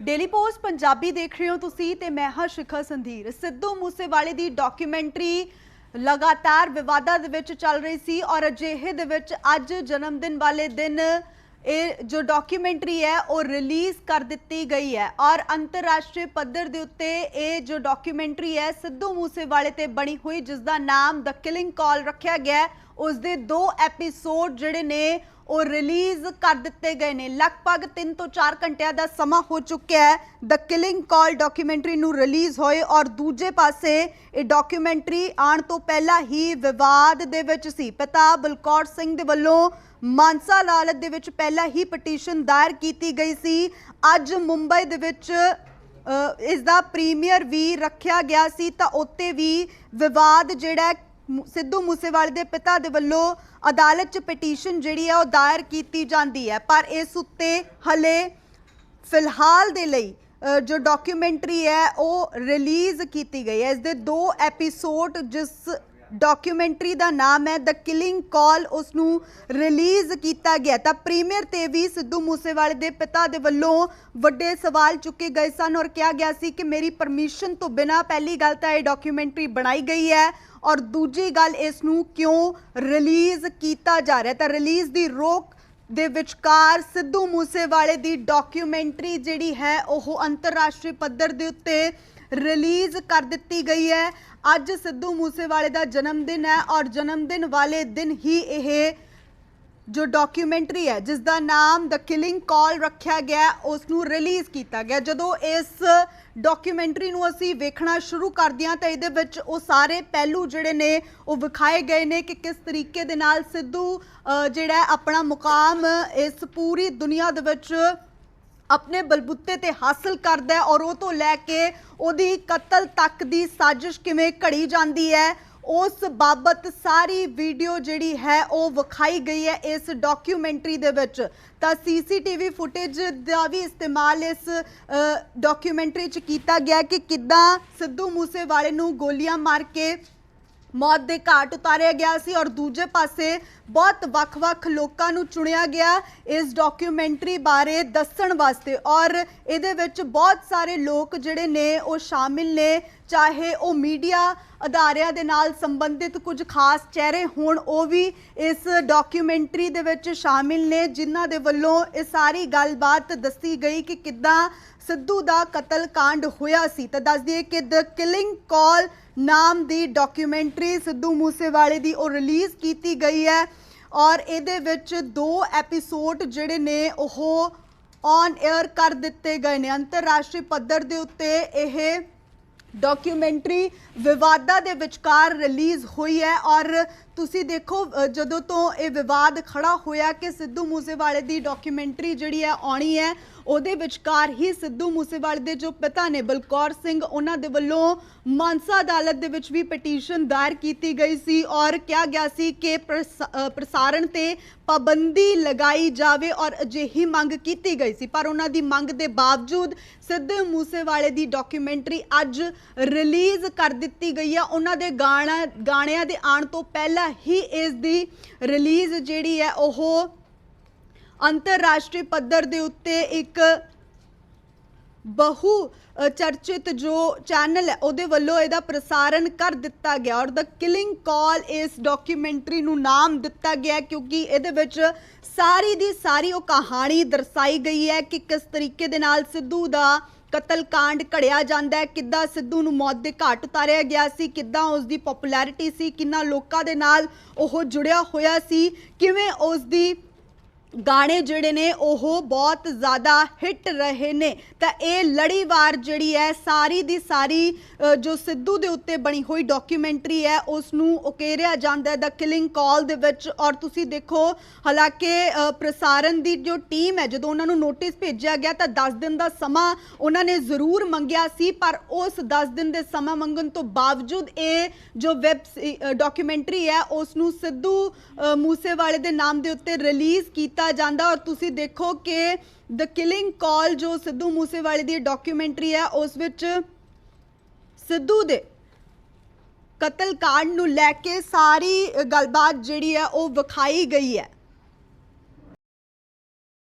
Daily post Punjabi ਦੇਖ ਰਹੇ ਹੋ ਤੁਸੀਂ ਤੇ ਮੈਂ ਹਾਂ ਸ਼ਿਖਾ ਸੰਧੀਰ। ਸਿੱਧੂ ਮੂਸੇਵਾਲੇ ਦੀ ਡਾਕੂਮੈਂਟਰੀ ਲਗਾਤਾਰ ਵਿਵਾਦਾਂ ਦੇ ਵਿੱਚ ਚੱਲ ਰਹੀ ਸੀ ਔਰ ਅਜਿਹੇ ਦੇ ਵਿੱਚ ਅੱਜ ਜਨਮ ਦਿਨ ਵਾਲੇ ਦਿਨ ਇਹ ਜੋ ਡਾਕੂਮੈਂਟਰੀ ਹੈ, ਉਹ ਰਿਲੀਜ਼ ਕਰ ਦਿੱਤੀ ਗਈ ਹੈ ਔਰ ਅੰਤਰਰਾਸ਼ਟਰੀ ਪੱਧਰ ਦੇ ਉੱਤੇ ਇਹ ਜੋ ਡਾਕੂਮੈਂਟਰੀ ਹੈ, ਸਿੱਧੂ ਮੂਸੇਵਾਲੇ ਤੇ ਬਣੀ ਹੋਈ ਜਿਸ ਦਾ ਨਾਮ ਦ ਕਿਲਿੰਗ ਕਾਲ ਰੱਖਿਆ ਗਿਆ ਹੈ ਉਸ ਦੇ ਦੋ ਐਪੀਸੋਡ ਜਿਹੜੇ ਨੇ ਉਹ ਰਿਲੀਜ਼ ਕਰ ਦਿੱਤੇ ਗਏ ਨੇ। ਲਗਭਗ 3 ਤੋਂ 4 ਘੰਟਿਆਂ ਦਾ ਸਮਾਂ ਹੋ ਚੁੱਕਿਆ ਹੈ। ਦ ਕਿਲਿੰਗ ਕਾਲ ਡਾਕੂਮੈਂਟਰੀ ਨੂੰ ਰਿਲੀਜ਼ ਹੋਏ ਔਰ ਦੂਜੇ ਪਾਸੇ ਇਹ ਡਾਕੂਮੈਂਟਰੀ ਆਉਣ ਤੋਂ ਪਹਿਲਾਂ ਹੀ ਵਿਵਾਦ ਦੇ ਵਿੱਚ ਸੀ। ਪਿਤਾ ਬਲਕੌਰ ਸਿੰਘ ਦੇ ਵੱਲੋਂ ਮਾਨਸਾ ਅਦਾਲਤ ਦੇ ਵਿੱਚ ਪਹਿਲਾਂ ਹੀ ਪਟੀਸ਼ਨ ਦਾਇਰ ਕੀਤੀ ਗਈ ਸੀ। ਅੱਜ ਮੁੰਬਈ ਦੇ ਵਿੱਚ ਇਸ ਦਾ ਪ੍ਰੀਮੀਅਰ ਵੀ ਰੱਖਿਆ ਗਿਆ ਸੀ ਤਾਂ ਉੱਤੇ ਵੀ ਵਿਵਾਦ ਜਿਹੜਾ ਸਿੱਧੂ ਮੂਸੇਵਾਲੇ ਦੇ ਪਿਤਾ ਦੇ ਵੱਲੋਂ ਅਦਾਲਤ 'ਚ ਪਟੀਸ਼ਨ ਜਿਹੜੀ ਹੈ ਉਹ ਦਾਇਰ ਕੀਤੀ ਜਾਂਦੀ ਹੈ। ਪਰ ਇਸ ਉੱਤੇ ਹਲੇ ਫਿਲਹਾਲ ਦੇ ਲਈ ਜੋ ਡਾਕੂਮੈਂਟਰੀ ਹੈ, ਉਹ ਰਿਲੀਜ਼ ਕੀਤੀ ਗਈ ਹੈ। ਇਸ ਦੇ ਦੋ ਐਪੀਸੋਡ ਜਿਸ ਡਾਕੂਮੈਂਟਰੀ ਦਾ ਨਾਮ ਹੈ ਦ ਕਿਲਿੰਗ ਕਾਲ ਉਸ ਨੂੰ ਰਿਲੀਜ਼ ਕੀਤਾ ਗਿਆ। ਤਾਂ ਪ੍ਰੀਮੀਅਰ ਤੇ ਵੀ ਸਿੱਧੂ ਮੂਸੇਵਾਲੇ ਦੇ ਪਿਤਾ ਦੇ ਵੱਲੋਂ ਵੱਡੇ ਸਵਾਲ ਚੁੱਕੇ ਗਏ ਸਨ ਔਰ ਕਿਹਾ ਗਿਆ ਸੀ ਕਿ ਮੇਰੀ ਪਰਮਿਸ਼ਨ ਤੋਂ ਬਿਨਾ ਪਹਿਲੀ ਗੱਲ ਤਾਂ ਇਹ ਡਾਕੂਮੈਂਟਰੀ ਬਣਾਈ ਗਈ ਹੈ ਔਰ ਦੂਜੀ ਗੱਲ ਇਸ ਨੂੰ ਕਿਉਂ ਰਿਲੀਜ਼ ਕੀਤਾ ਜਾ ਰਿਹਾ। ਤਾਂ ਰਿਲੀਜ਼ ਦੀ ਰੋਕ ਦੇ ਵਿਚਕਾਰ ਸਿੱਧੂ ਮੂਸੇਵਾਲੇ ਦੀ ਡਾਕੂਮੈਂਟਰੀ ਜਿਹੜੀ ਹੈ, ਉਹ ਅੰਤਰਰਾਸ਼ਟਰੀ ਪੱਧਰ ਦੇ ਉੱਤੇ ਰਿਲੀਜ਼ ਕਰ ਦਿੱਤੀ ਗਈ ਹੈ। ਅੱਜ ਸਿੱਧੂ ਮੂਸੇਵਾਲੇ ਦਾ ਜਨਮ ਦਿਨ ਹੈ ਔਰ ਜਨਮ ਦਿਨ ਵਾਲੇ ਦਿਨ ਹੀ ਇਹ ਜੋ ਡਾਕੂਮੈਂਟਰੀ ਹੈ ਜਿਸ ਦਾ ਨਾਮ ਦ ਕਿਲਿੰਗ ਕਾਲ ਰੱਖਿਆ ਗਿਆ ਹੈ, ਉਸ ਨੂੰ ਰਿਲੀਜ਼ ਕੀਤਾ ਗਿਆ। ਜਦੋਂ ਇਸ ਡਾਕੂਮੈਂਟਰੀ ਨੂੰ ਅਸੀਂ ਵੇਖਣਾ ਸ਼ੁਰੂ ਕਰਦੇ ਹਾਂ ਤਾਂ ਇਹਦੇ ਵਿੱਚ ਉਹ ਸਾਰੇ ਪਹਿਲੂ ਜਿਹੜੇ ਨੇ ਉਹ ਵਿਖਾਏ ਗਏ ਨੇ ਕਿ ਕਿਸ ਤਰੀਕੇ ਦੇ ਨਾਲ ਸਿੱਧੂ ਅ, ਜਿਹੜਾ ਆਪਣਾ ਮੁਕਾਮ ਇਸ ਪੂਰੀ ਦੁਨੀਆ ਦੇ ਵਿੱਚ ਆਪਣੇ ਬਲਬੁੱਤੇ ਤੇ ਹਾਸਲ ਕਰਦਾ ਹੈ ਔਰ ਉਹ ਤੋਂ ਲੈ ਕੇ ਉਹਦੀ ਕਤਲ ਤੱਕ ਦੀ ਸਾਜ਼ਿਸ਼ ਕਿਵੇਂ ਘੜੀ ਜਾਂਦੀ ਹੈ, ਉਸ ਬਾਬਤ ਸਾਰੀ ਵੀਡੀਓ ਜਿਹੜੀ ਹੈ ਉਹ ਵਿਖਾਈ ਗਈ ਹੈ ਇਸ ਡਾਕੂਮੈਂਟਰੀ ਦੇ ਵਿੱਚ। ਤਾਂ ਸੀਸੀਟੀਵੀ ਫੁਟੇਜ ਦਾ ਵੀ ਇਸਤੇਮਾਲ ਇਸ ਡਾਕੂਮੈਂਟਰੀ 'ਚ ਕੀਤਾ ਗਿਆ ਕਿ ਕਿੱਦਾਂ ਸਿੱਧੂ ਮੂਸੇਵਾਲੇ ਨੂੰ ਗੋਲੀਆਂ ਮਾਰ ਕੇ ਮੌਤ ਦੇ ਘਾਟ ਉਤਾਰਿਆ ਗਿਆ ਸੀ ਔਰ ਦੂਜੇ ਪਾਸੇ ਬਹੁਤ ਵੱਖ-ਵੱਖ ਲੋਕਾਂ ਨੂੰ ਚੁਣਿਆ ਗਿਆ ਇਸ ਡਾਕੂਮੈਂਟਰੀ ਬਾਰੇ ਦੱਸਣ ਵਾਸਤੇ ਔਰ ਇਹਦੇ ਵਿੱਚ ਬਹੁਤ ਸਾਰੇ ਲੋਕ ਜਿਹੜੇ ਨੇ ਉਹ ਸ਼ਾਮਿਲ ਨੇ, ਚਾਹੇ ਉਹ ਮੀਡੀਆ ਅਦਾਰਿਆਂ ਦੇ ਨਾਲ ਸੰਬੰਧਿਤ ਕੁਝ ਖਾਸ ਚਿਹਰੇ ਹੋਣ, ਉਹ ਵੀ ਇਸ ਡਾਕੂਮੈਂਟਰੀ ਦੇ ਵਿੱਚ ਸ਼ਾਮਿਲ ਨੇ, ਜਿਨ੍ਹਾਂ ਦੇ ਵੱਲੋਂ ਇਹ ਸਾਰੀ ਗੱਲਬਾਤ ਦੱਸੀ ਗਈ ਕਿ ਕਿੱਦਾਂ ਸਿੱਧੂ ਦਾ ਕਤਲ ਕਾਂਡ ਹੋਇਆ ਸੀ। ਤਾਂ ਦੱਸ ਦਈਏ ਕਿ ਦ ਕਿਲਿੰਗ ਕਾਲ ਨਾਮ ਦੀ ਡਾਕੂਮੈਂਟਰੀ ਸਿੱਧੂ ਮੂਸੇਵਾਲੇ ਦੀ ਉਹ ਰਿਲੀਜ਼ ਕੀਤੀ ਗਈ ਹੈ। ਔਰ ਇਹਦੇ ਵਿੱਚ ਦੋ ਐਪੀਸੋਡ ਜਿਹੜੇ ਨੇ ਉਹ ਔਨ 에ਅਰ ਕਰ ਦਿੱਤੇ ਗਏ ਨੇ। ਅੰਤਰਰਾਸ਼ਟਰੀ ਪੱਧਰ ਦੇ ਉੱਤੇ ਇਹ ਡਾਕੂਮੈਂਟਰੀ ਵਿਵਾਦਾਂ ਦੇ ਵਿਚਕਾਰ ਰਿਲੀਜ਼ ਹੋਈ ਹੈ। ਔਰ ਤੁਸੀਂ ਦੇਖੋ ਜਦੋਂ ਤੋਂ ਇਹ ਵਿਵਾਦ ਖੜਾ ਹੋਇਆ ਕਿ ਸਿੱਧੂ ਮੂਸੇਵਾਲੇ ਦੀ ਡਾਕੂਮੈਂਟਰੀ ਜਿਹੜੀ ਹੈ, ਆਉਣੀ ਹੈ ਉਹਦੇ ਵਿਚਕਾਰ ਹੀ ਸਿੱਧੂ ਮੂਸੇਵਾਲੇ ਦੇ ਜੋ ਪਿਤਾ ਨੇ ਬਲਕੌਰ ਸਿੰਘ, ਉਹਨਾਂ ਦੇ ਵੱਲੋਂ ਮਾਨਸਾ ਅਦਾਲਤ ਦੇ ਵਿੱਚ ਵੀ ਪਟੀਸ਼ਨ ਦਾਇਰ ਕੀਤੀ ਗਈ ਸੀ ਔਰ ਕਿਹਾ ਗਿਆ ਸੀ ਕਿ ਪ੍ਰਸ- ਪ੍ਰਸਾਰਣ ਤੇ ਪਾਬੰਦੀ ਲਗਾਈ ਜਾਵੇ ਔਰ ਅਜਿਹੀ ਮੰਗ ਕੀਤੀ ਗਈ ਸੀ। ਪਰ ਉਹਨਾਂ ਦੀ ਮੰਗ ਦੇ ਬਾਵਜੂਦ ਸਿੱਧੂ ਮੂਸੇਵਾਲੇ ਦੀ ਡਾਕੂਮੈਂਟਰੀ ਅੱਜ ਰਿਲੀਜ਼ ਕਰ ਦਿੱਤੀ ਗਈ ਹੈ। ਉਹਨਾਂ ਦੇ ਗਾਣਾ, ਗਾਣਿਆਂ ਦੇ ਆਉਣ ਤੋਂ ਪਹਿਲਾਂ ਹੀ ਇਸ ਦੀ ਰਿਲੀਜ਼ ਜਿਹੜੀ ਹੈ, ਉਹ ਅੰਤਰਰਾਸ਼ਟਰੀ ਪੱਧਰ ਦੇ ਉੱਤੇ ਇੱਕ ਬਹੁ ਚਰਚਿਤ ਜੋ ਚੈਨਲ ਹੈ, ਉਹਦੇ ਵੱਲੋਂ ਇਹਦਾ ਪ੍ਰਸਾਰਣ ਕਰ ਦਿੱਤਾ ਗਿਆ ਔਰ ਦ ਕਿਲਿੰਗ ਕਾਲ ਇਸ ਡਾਕੂਮੈਂਟਰੀ ਨੂੰ ਨਾਮ ਦਿੱਤਾ ਗਿਆ ਕਿਉਂਕਿ ਇਹਦੇ ਵਿੱਚ ਸਾਰੀ ਦੀ ਸਾਰੀ ਉਹ ਕਹਾਣੀ ਦਰਸਾਈ ਗਈ ਹੈ ਕਿ ਕਿਸ ਤਰੀਕੇ ਦੇ ਨਾਲ ਸਿੱਧੂ ਦਾ ਕਤਲ ਕਾਂਡ ਘੜਿਆ ਜਾਂਦਾ ਹੈ, ਕਿੱਦਾਂ ਸਿੱਧੂ ਨੂੰ ਮੌਤ ਦੇ ਘਾਟ ਉਤਾਰਿਆ ਗਿਆ ਸੀ, ਕਿੱਦਾਂ ਉਸ ਦੀ ਪਪੂਲੈਰਿਟੀ ਸੀ, ਕਿੰਨਾ ਲੋਕਾਂ ਦੇ ਨਾਲ ਉਹ ਜੁੜਿਆ ਹੋਇਆ ਸੀ, ਕਿਵੇਂ ਉਸ ਦੀ ਗਾਣੇ ਜਿਹੜੇ ਨੇ, ਉਹ ਬਹੁਤ ਜ਼ਿਆਦਾ ਹਿੱਟ ਰਹੇ ਨੇ। ਤਾਂ ਇਹ ਲੜੀਵਾਰ ਜਿਹੜੀ ਹੈ, ਸਾਰੀ ਦੀ ਸਾਰੀ ਜੋ ਸਿੱਧੂ ਦੇ ਉੱਤੇ ਬਣੀ ਹੋਈ ਡਾਕੂਮੈਂਟਰੀ ਹੈ ਉਸ ਨੂੰ ਉਕੇਰਿਆ ਜਾਂਦਾ ਹੈ। ਦਾ ਕਿਲਿੰਗ ਕਾਲ ਦੇ ਵਿੱਚ, ਔਰ ਤੁਸੀਂ ਦੇਖੋ, ਹਾਲਾਂਕਿ ਪ੍ਰਸਾਰਣ ਦੀ ਜੋ ਟੀਮ ਹੈ, ਜਦੋਂ ਉਹਨਾਂ ਨੂੰ ਨੋਟਿਸ ਭੇਜਿਆ ਗਿਆ, ਤਾਂ 10 ਦਿਨ ਦਾ ਸਮਾਂ ਉਹਨਾਂ ਨੇ ਜ਼ਰੂਰ ਮੰਗਿਆ ਸੀ, ਪਰ ਉਸ 10 ਦਿਨ ਦੇ ਸਮਾਂ ਮੰਗਣ ਤੋਂ ਬਾਵਜੂਦ ਇਹ ਜੋ ਵੈਬ ਡਾਕੂਮੈਂਟਰੀ ਹੈ ਉਸ ਨੂੰ ਸਿੱਧੂ ਮੂਸੇਵਾਲੇ ਦੇ ਨਾਮ ਦੇ ਉੱਤੇ ਰਿਲੀਜ਼ ਕੀਤਾ ਜਾਂਦਾ ਔਰ ਤੁਸੀਂ ਦੇਖੋ ਕਿ ਦ ਕਿਲਿੰਗ ਕਾਲ ਜੋ ਸਿੱਧੂ ਮੂਸੇਵਾਲੇ ਦੀ ਡਾਕੂਮੈਂਟਰੀ ਹੈ, ਉਸ ਵਿੱਚ ਸਿੱਧੂ ਦੇ ਕਤਲ ਕਾਂਡ ਨੂੰ ਲੈ ਕੇ ਸਾਰੀ ਗੱਲਬਾਤ ਜਿਹੜੀ ਹੈ, ਉਹ ਵਿਖਾਈ ਗਈ ਹੈ।